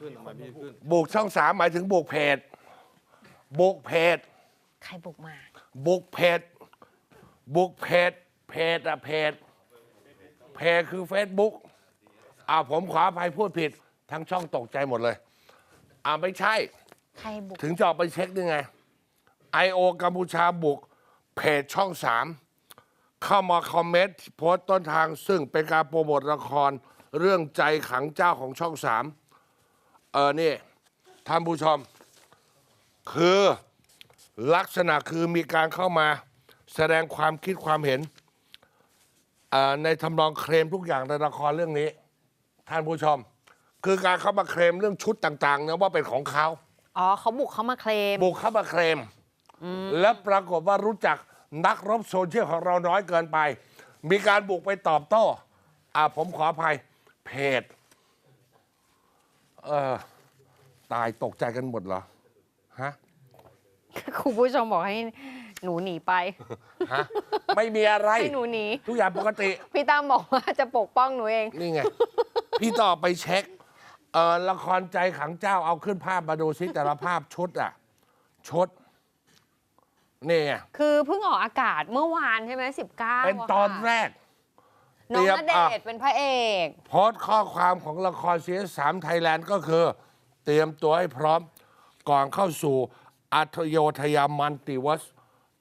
ขึ้นทำไมพี่ขึ้น บุกช่องสามหมายถึงบุกเพจบุกเพจใครบุกมา บุกเพจบุกเพจเพจอะเพจเพจคือเฟซบุ๊กอ่าผมขออภัยพูดผิด ทั้งช่องตกใจหมดเลยอ่าไม่ใช่ ใครบุก ถึงจะออกไปเช็คได้ไง I.O. กัมพูชาบุก เพจช่องสามเข้ามาคอมเมนต์โพสต์ต้นทางซึ่งเป็นการโปรโมทละคร เรื่องใจขังเจ้าของช่องสาม เออนี่ท่านผู้ชม คือลักษณะคือมีการเข้ามาแสดงความคิดความเห็นเอ่อในทำนองเคลมทุกอย่างในละครเรื่องนี้ ท่านผู้ชม คือการเข้ามาเคลมเรื่องชุดต่างๆนะว่าเป็นของเขาอ๋อเขาบุกเขามาเคลม บุกเข้ามาเคลมและปรากฏว่ารู้จักนักรบโซเชียลของเราน้อยเกินไป มีการบุกไปตอบโต้อ่าผมขออภัยเพจ เออ ตายตกใจกันหมดเหรอ ฮะ คุณผู้ชมบอกให้หนูหนีไป ฮะ ไม่มีอะไร ให้หนูหนี ทุกอย่างปกติ พี่ตั้มบอกว่าจะปกป้องหนูเอง นี่ไง พี่ต่อไปเช็ค เออละครใจขังเจ้าเอาขึ้นภาพมาดูซิแต่ละภาพชุดอะชุด นี่ไงคือเพิ่งออกอากาศเมื่อวานใช่ไหมสิบเก้าเป็นตอนแรก น้องเตรียมณเดอะชน์เป็นพระเอกโพสต์ข้อความของละครซีรีส์สามไทยแลนด์ก็คือ เตรียมตัวให้พร้อมก่อนเข้าสู่อัธโยธยามันติวัส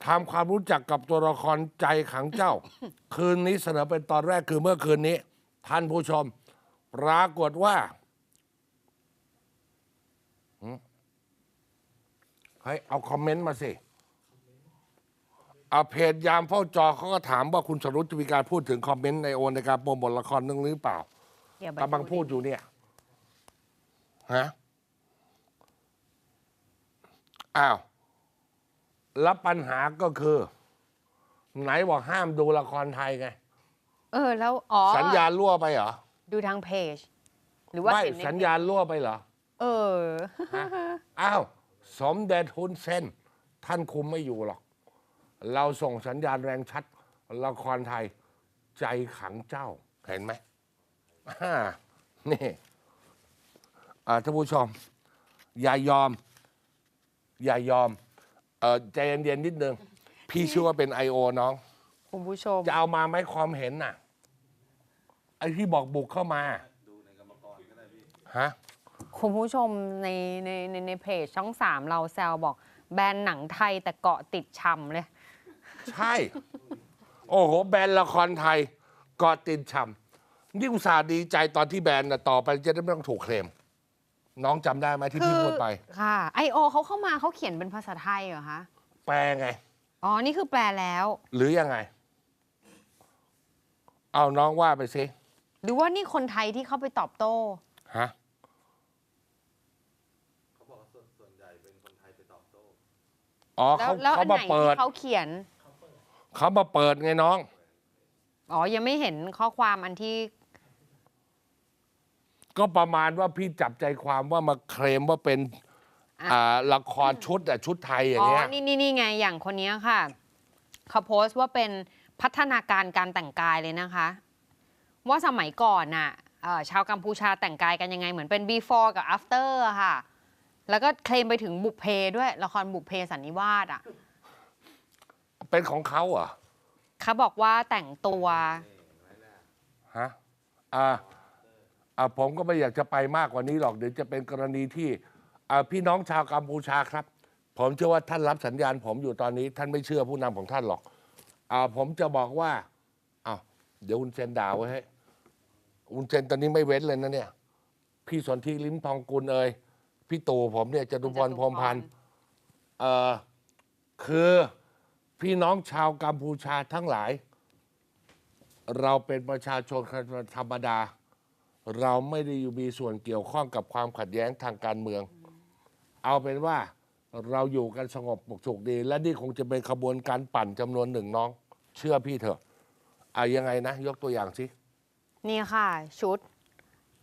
ทำความรู้จักกับตัวละครใจขังเจ้า คืนนี้เสนอเป็นตอนแรกคือเมื่อคืนนี้ ท่านผู้ชม ปรากฏว่าหืมเฮ้ยเอาคอมเมนต์มาสิ เอาเพจยามเฝ้าจอเขาก็ถามว่าคุณสรุตจะมีการพูดถึงคอมเมนต์ในโอนในการโปรโมทละครเรื่องนี้หรือเปล่าเดี๋ยวไปกำลังพูดอยู่เนี่ยฮะอ้าว แล้วปัญหาก็คือ ไหนบอกห้ามดูละครไทยไง เออ แล้วอ๋อสัญญาณรั่วไปเหรอ ดูทางเพจ หรือว่าไม่เห็นในสัญญาณรั่วไปเหรอ เออฮะอ้าว สมเด็จฮุนเซนท่านคุมไม่อยู่หรอก เราส่งสัญญาณแรงชัด ละครไทยใจขังเจ้า เห็นไหมอ่านี่อ่าท่านผู้ชม อย่ายอม อย่ายอมเออใจเย็นๆนิดนึง พี่เชื่อว่าเป็น I.O. น้อง คุณผู้ชม จะเอามาไหมความเห็นน่ะ ไอ้ที่บอกบุกเข้ามาฮะคุณผู้ชมในในในในเพจช่องสามเราแซวบอกแบรนด์หนังไทยแต่เกาะติดช่ำเลย ใช่ โอ้โห แบรนด์ละครไทยกอติดช่ำนี่อุตส่าห์ดีใจตอนที่แบรนด์น่ะต่อไปจะได้ไม่ต้องถูกเคลม น้องจำได้ไหมที่พี่พูดไป ค่ะไอโอเขาเข้ามาเขาเขียนเป็นภาษาไทยเหรอคะ แปลไง อ๋อ นี่คือแปลแล้ว หรือยังไง เอาน้องว่าไปสิหรือว่านี่คนไทยที่เข้าไปตอบโต้ ฮะเขาบอกว่าส่วนส่วนใหญ่เป็นคนไทยไปตอบโต้ อ๋อแล้วเขาแล้วเขาอันไหมานเปิด ที่เขาเขียน เขามาเปิดไงน้อง อ๋อ ยังไม่เห็นข้อความอันที่ ก็ประมาณว่าพี่จับใจความว่ามาเคลมว่าเป็นอะ อ่าละครชุดอะชุดไทยอย่าอ๋งอเงี้ยนี่นี่นี่ไง อย่างคนนี้ค่ะ เขาโพสต์ว่าเป็นพัฒนาการการแต่งกายเลยนะคะ ว่าสมัยก่อนน่ะเอ่อชาวกัมพูชาแต่งกายกันยังไง เหมือนเป็น before กับ after อะค่ะ แล้วก็เคลมไปถึงบุพเพด้วย ละครบุพเพสันนิวาสอะ เป็นของเขาเหรอเขาบอกว่าแต่งตัวฮะอ่าอ่าผมก็ไม่อยากจะไปมากกว่านี้หรอกเดี๋ยวจะเป็นกรณีที่อ่าพี่น้องชาวกัมพูชาครับ ผมเชื่อว่าท่านรับสัญญาณ ผมอยู่ตอนนี้ ท่านไม่เชื่อผู้นำของท่านหรอกอ่าผมจะบอกว่าอ้าวเดี๋ยวคุณเซนด่าไว้ให้คุณเซนตอนนี้ไม่เว้นเลยนะเนี่ย พี่สนธิลิ้มทองกุลเอ่ยพี่ตู่ผมเนี่ยจตุพรพรหมพันธ์ เอ่อคือ พี่น้องชาวกัมพูชาทั้งหลาย เราเป็นประชาชนธรรมดา เราไม่ได้อยู่มีส่วนเกี่ยวข้องกับความขัดแย้งทางการเมือง เอาเป็นว่าเราอยู่กันสงบปกสุขดี และนี่คงจะเป็นขบวนการปั่นจำนวนหนึ่งน้อง เชื่อพี่เถอะอะยังไงนะ ยกตัวอย่างสิ นี่ค่ะ ชุด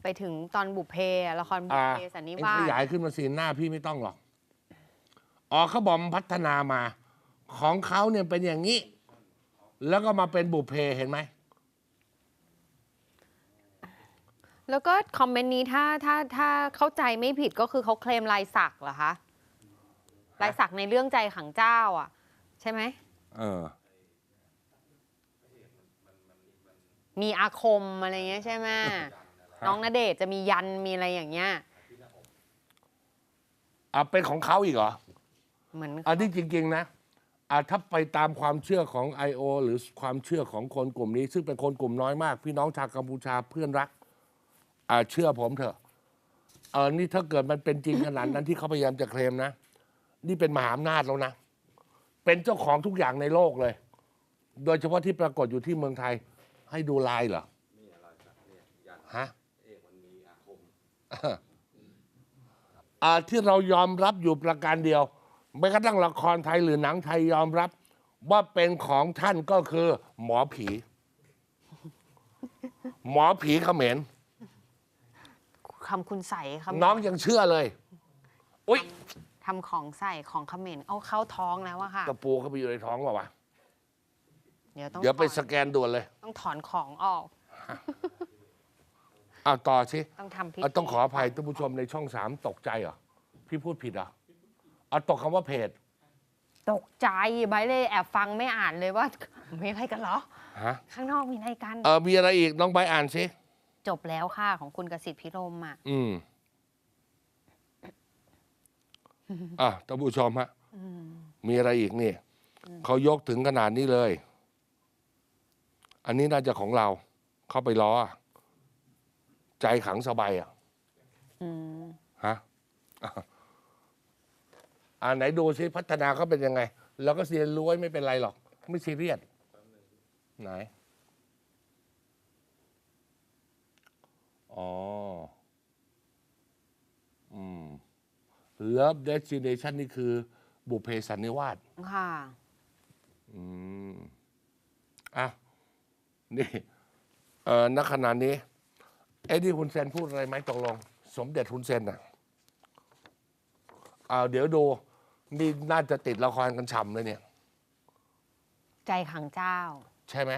ไปถึงตอนบุพเพละครบุพอ่าเพสันนิเอ็งวาขสยายขึ้นมาสีหน้าพี่ไม่ต้องหรอกอ๋อเขาบอกมันพัฒนามา ของเขาเนี่ยเป็นอย่างนี้ แล้วก็มาเป็นบุพเพเห็นไหม แล้วก็คอมเมนต์นี้ถ้าถ้าถ้าเข้าใจไม่ผิดก็คือเขาเคลมลายสักเหรอคะลายสักในเรื่องใจขังเจ้า อะ ใช่ไหมเออ มีอาคมอะไรเงี้ยใช่ไหมน้องณเดชน์จะมียันมีอะไรอย่างเงี้ยอะเป็นของเขาอีกเหรอ เหมือนอันนี้จริง ๆ นะ อะถ้าไปตามความเชื่อของ I.O. หรือความเชื่อของคนกลุ่มนี้ ซึ่งเป็นคนกลุ่มน้อยมาก พี่น้องชาวกัมพูชาเพื่อนรักอะเชื่อผมเถอะเออนี่ถ้าเกิดมันเป็นจริงขนาดนั้นที่เขาพยายามจะเคลมนะ นี่เป็นมหาอำนาจแล้วนะ เป็นเจ้าของทุกอย่างในโลกเลย โดยเฉพาะที่ปรากฏอยู่ที่เมืองไทย ให้ดูลายเหรอนี่อะไรสักเนี่ยยันฮะเอกมันมีอาคมอ่าที่เรายอมรับอยู่ประการเดียว ไม่กระทั่งละครไทยหรือหนังไทยยอมรับ ว่าเป็นของท่านก็คือ หมอผี หมอผีเขมรคำคุณใส่คำน้องยังเชื่อเลยอุ้ยทำของใส่ของเขมรเอาเข้าท้องแล้วอะค่ะตะปูเข้าไปอยู่ในท้องเปล่าวะเดี๋ยวต้องเดี๋ยวไปถสอนแกนด่วนเลย ต้องถอนของออกอ้าวต่อสิต้องทำพิอะธีต้องขออภัยท่านผู้ชมในช่องสามตกใจเหรอ พี่พูดผิดเหรอ เอาตกคำว่าเพจตกใจไบร์ทเลยแอบฟังไม่อ่านเลยว่า มีอะไรกันเหรอ ฮะข้างนอกมีอะไรกัน เออมีอะไรอีกน้องใบร์ทอ่านสิจบแล้วค่ะของคุณกสิทธิ์พิรมอะ อืมอะท่านผู้ชมฮะมีอะไรอีกนี่เขายกถึงขนาดนี้เลย อันนี้น่าจะของเรา เข้าไปล้ออะใจขังสบายอะอืม ฮะอะ อ่าไหนดูซิพัฒนาเขาเป็นยังไง แล้วก็เรียนรู้ไว้ไม่เป็นไรหรอก ไม่ซีเรียสไหน อ๋อ อืม Love Destination นี่คือ บุพเพสันนิวาสค่ะ อืม อะ นี่เอ่อณขณะนี้เอ็ดดี้ฮุนเซนพูดอะไรไหมตกลง สมเด็จฮุนเซนอะ อ่าเดี๋ยวดู นี่น่าจะติดละครกันฉ่ำเลยเนี่ย ใจขังเจ้า ใช่ไหม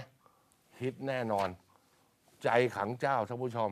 ฮิตแน่นอน ใจขังเจ้าท่านผู้ชม